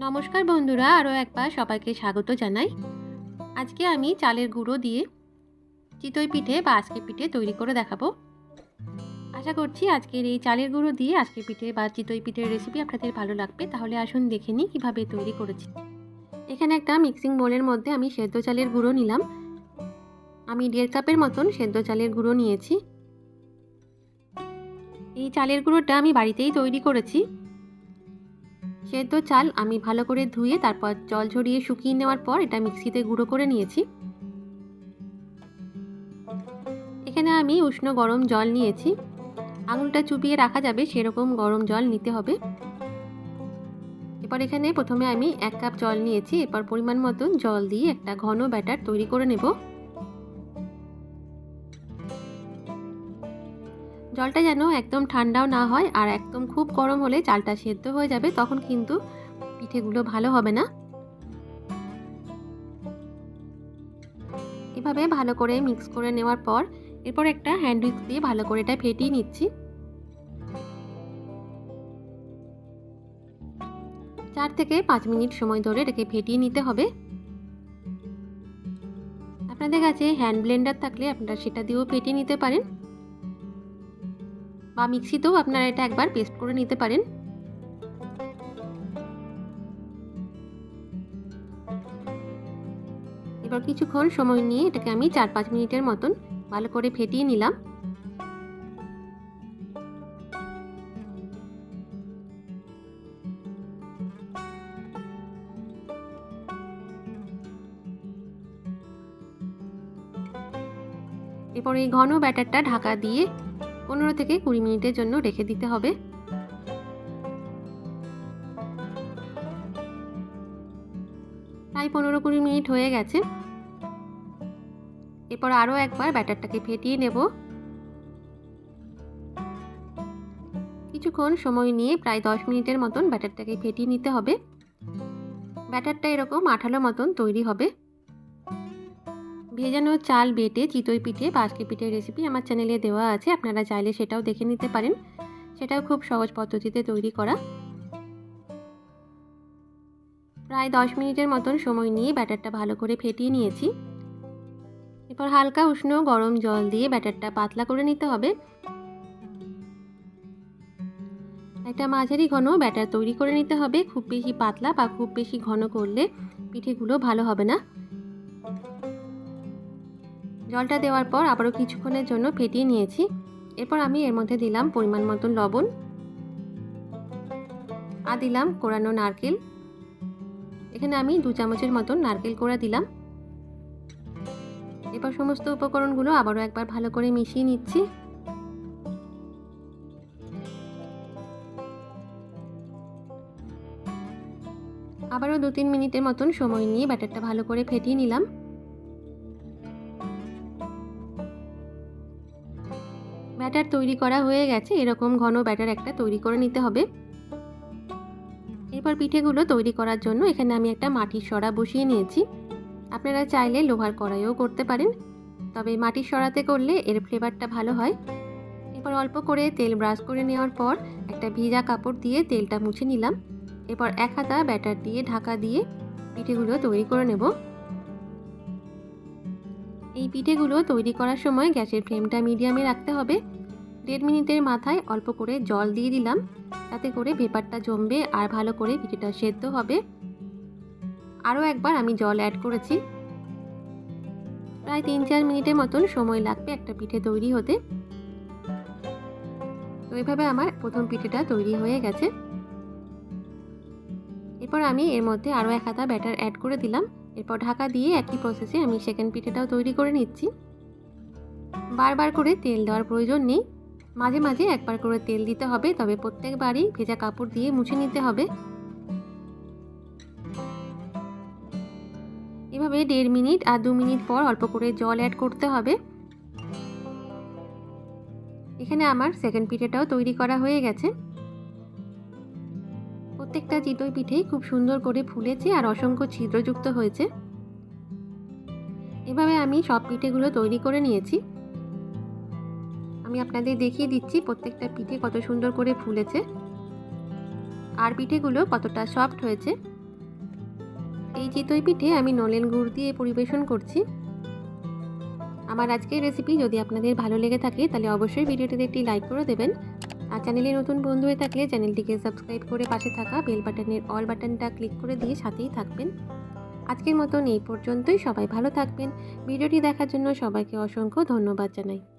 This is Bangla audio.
নমস্কার বন্ধুরা, আরও একবার সবাইকে স্বাগত জানাই। আজকে আমি চালের গুঁড়ো দিয়ে চিতই পিঠে বা আজকে পিঠে তৈরি করে দেখাবো। আশা করছি আজকের এই চালের গুঁড়ো দিয়ে আজকে পিঠে বা চিতই পিঠের রেসিপি আপনাদের ভালো লাগবে। তাহলে আসুন দেখে নিই কীভাবে তৈরি করেছি। এখানে একটা মিক্সিং বোলের মধ্যে আমি সেদ্ধ চালের গুঁড়ো নিলাম। আমি দেড় কাপের মতন সেদ্ধ চালের গুঁড়ো নিয়েছি। এই চালের গুঁড়োটা আমি বাড়িতেই তৈরি করেছি। সেদ্ধ চাল আমি ভালো করে ধুয়ে তারপর জল ঝরিয়ে শুকিয়ে নেওয়ার পর এটা মিক্সিতে গুঁড়ো করে নিয়েছি। এখানে আমি উষ্ণ গরম জল নিয়েছি। আঙুলটা চুপিয়ে রাখা যাবে, সেরকম গরম জল নিতে হবে। এরপর এখানে প্রথমে আমি এক কাপ জল নিয়েছি। এরপর পরিমাণ মতন জল দিয়ে একটা ঘন ব্যাটার তৈরি করে নেব। জলটা যেন একদম ঠান্ডাও না হয় আর একদম খুব গরম হলে চালটা সেদ্ধ হয়ে যাবে, তখন কিন্তু পিঠেগুলো ভালো হবে না। এভাবে ভালো করে মিক্স করে নেওয়ার পর এরপর একটা হ্যান্ড উইক্স দিয়ে ভালো করে এটা ফেটিয়ে নিচ্ছি। চার থেকে পাঁচ মিনিট সময় ধরে এটাকে ফেটিয়ে নিতে হবে। আপনাদের কাছে হ্যান্ড ব্লেন্ডার থাকলে আপনারা সেটা দিয়েও ফেটিয়ে নিতে পারেন। বা মিক্সিতেও আপনারা এটা একবার পেস্ট করে নিতে পারেন। এবার কিছুক্ষণ সময় নিয়ে এটাকে আমি চার পাঁচ মিনিটের মতন ভালো করে ফেটিয়ে নিলাম। এরপর এই ঘন ব্যাটারটা ঢাকা দিয়ে পনেরো থেকে কুড়ি মিনিটের জন্য রেখে দিতে হবে। প্রায় পনেরো কুড়ি মিনিট হয়ে গেছে। এরপর আরও একবার ব্যাটারটাকে ফেটিয়ে নেব। কিছুক্ষণ সময় নিয়ে প্রায় দশ মিনিটের মতন ব্যাটারটাকে ফেটিয়ে নিতে হবে। ব্যাটারটা এরকম আঠালো মতন তৈরি হবে। ভেজানো চাল বেটে চিতই পিঠে বাসকে পিঠের রেসিপি আমার চ্যানেলে দেওয়া আছে, আপনারা চাইলে সেটাও দেখে নিতে পারেন। সেটাও খুব সহজ পদ্ধতিতে তৈরি করা। প্রায় দশ মিনিটের মতন সময় নিয়ে ব্যাটারটা ভালো করে ফেটিয়ে নিয়েছি। এরপর হালকা উষ্ণ গরম জল দিয়ে ব্যাটারটা পাতলা করে নিতে হবে। একটা মাঝারি ঘন ব্যাটার তৈরি করে নিতে হবে। খুব বেশি পাতলা বা খুব বেশি ঘন করলে পিঠেগুলো ভালো হবে না। জলটা দেওয়ার পর আবারও কিছুক্ষণের জন্য ফেটিয়ে নিয়েছি। এরপর আমি এর মধ্যে দিলাম পরিমাণ মতন লবণ আর দিলাম কোরানো নারকেল। এখানে আমি দু চামচের মতন নারকেল কোড়া দিলাম। এরপর সমস্ত উপকরণগুলো আবারও একবার ভালো করে মিশিয়ে নিচ্ছি। আবারও দু তিন মিনিটের মতন সময় নিয়ে ব্যাটারটা ভালো করে ফেটিয়ে নিলাম। ব্যাটার তৈরি করা হয়ে গেছে। এরকম ঘন ব্যাটার একটা তৈরি করে নিতে হবে। এরপর পিঠেগুলো তৈরি করার জন্য এখানে আমি একটা মাটির সরা বসিয়ে নিয়েছি। আপনারা চাইলে লোহার কড়াইও করতে পারেন। তবে মাটির সরাতে করলে এর ফ্লেভারটা ভালো হয়। এরপর অল্প করে তেল ব্রাশ করে নেওয়ার পর একটা ভিজা কাপড় দিয়ে তেলটা মুছে নিলাম। এরপর এক হাতা ব্যাটার দিয়ে ঢাকা দিয়ে পিঠেগুলো তৈরি করে নেব। এই পিঠেগুলো তৈরি করার সময় গ্যাসের ফ্লেমটা মিডিয়ামে রাখতে হবে। দেড় মিনিটের মাথায় অল্প করে জল দিয়ে দিলাম। তাতে করে ভেপারটা জমবে আর ভালো করে পিঠেটা সেদ্ধ হবে। আরও একবার আমি জল অ্যাড করেছি। প্রায় তিন চার মিনিটের মতন সময় লাগবে একটা পিঠে তৈরি হতে। তো এইভাবে আমার প্রথম পিঠেটা তৈরি হয়ে গেছে। এরপর আমি এর মধ্যে আরও এক হাতা ব্যাটার অ্যাড করে দিলাম। এরপর ঢাকা দিয়ে একই প্রসেসে আমি সেকেন্ড পিঠেটাও তৈরি করে নিচ্ছি। বারবার করে তেল দেওয়ার প্রয়োজন নেই। মাঝে মাঝে একবার করে তেল দিতে হবে, তবে প্রত্যেকবারই ভেজা কাপড় দিয়ে মুছে নিতে হবে। এভাবে দেড় মিনিট আর দু মিনিট পর অল্প করে জল অ্যাড করতে হবে। এখানে আমার সেকেন্ড পিঠেটাও তৈরি করা হয়ে গেছে। প্রত্যেকটা চিতই পিঠেই খুব সুন্দর করে ফুলেছে আর অসংখ্য ছিদ্রযুক্ত হয়েছে। এভাবে আমি সব পিঠেগুলো তৈরি করে নিয়েছি। আমি আপনাদের দেখিয়ে দিচ্ছি প্রত্যেকটা পিঠে কত সুন্দর করে ফুলেছে। আর পিঠেগুলো কতটা সফট হয়েছে। এই চিতই পিঠে আমি নলেন গুড় দিয়ে পরিবেশন করছি। আমার আজকের রেসিপি যদি আপনাদের ভালো লেগে থাকে তাহলে অবশ্যই ভিডিওটিতে একটি লাইক করে দেবেন। আর চ্যানেলে নতুন বন্ধু হয়ে থাকলে চ্যানেলটিকে সাবস্ক্রাইব করে পাশে থাকা বেল বাটনের, অল বাটনটা ক্লিক করে দিয়ে সাথেই থাকবেন। আজকের মতন এই পর্যন্তই। সবাই ভালো থাকবেন। ভিডিওটি দেখার জন্য সবাইকে অসংখ্য ধন্যবাদ জানাই।